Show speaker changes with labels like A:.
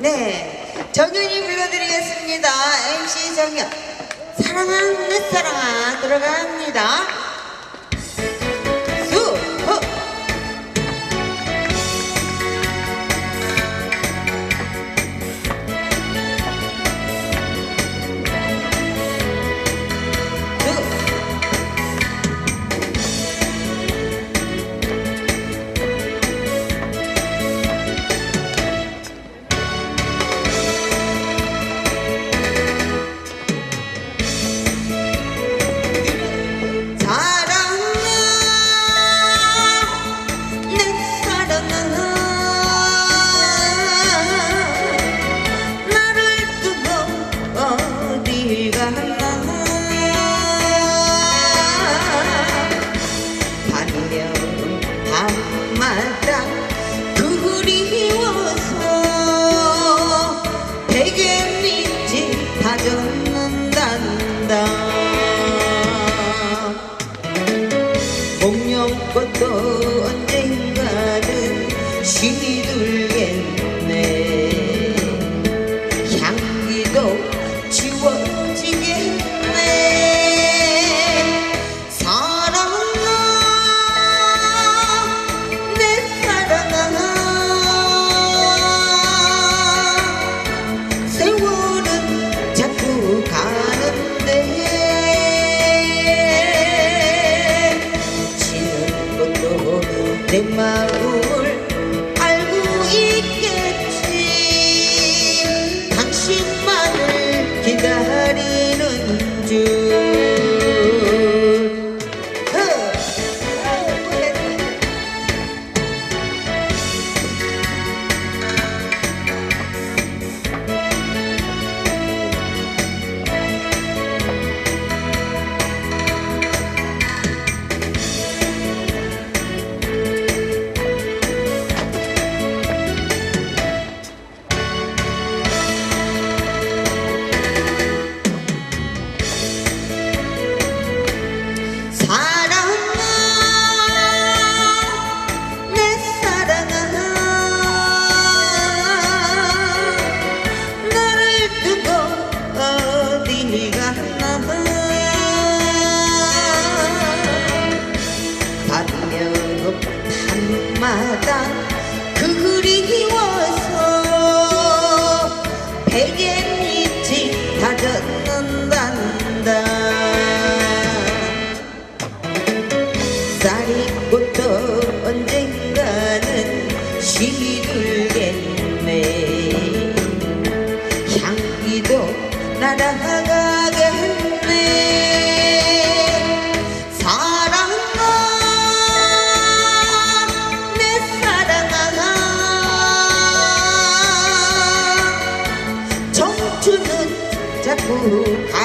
A: 네, 정연이 불러드리겠습니다. MC 정연. 사랑한 내 사랑아 들어갑니다. 밤마다 그리워서 베개 밑이 다 젖는단다. 목련꽃도 demau ha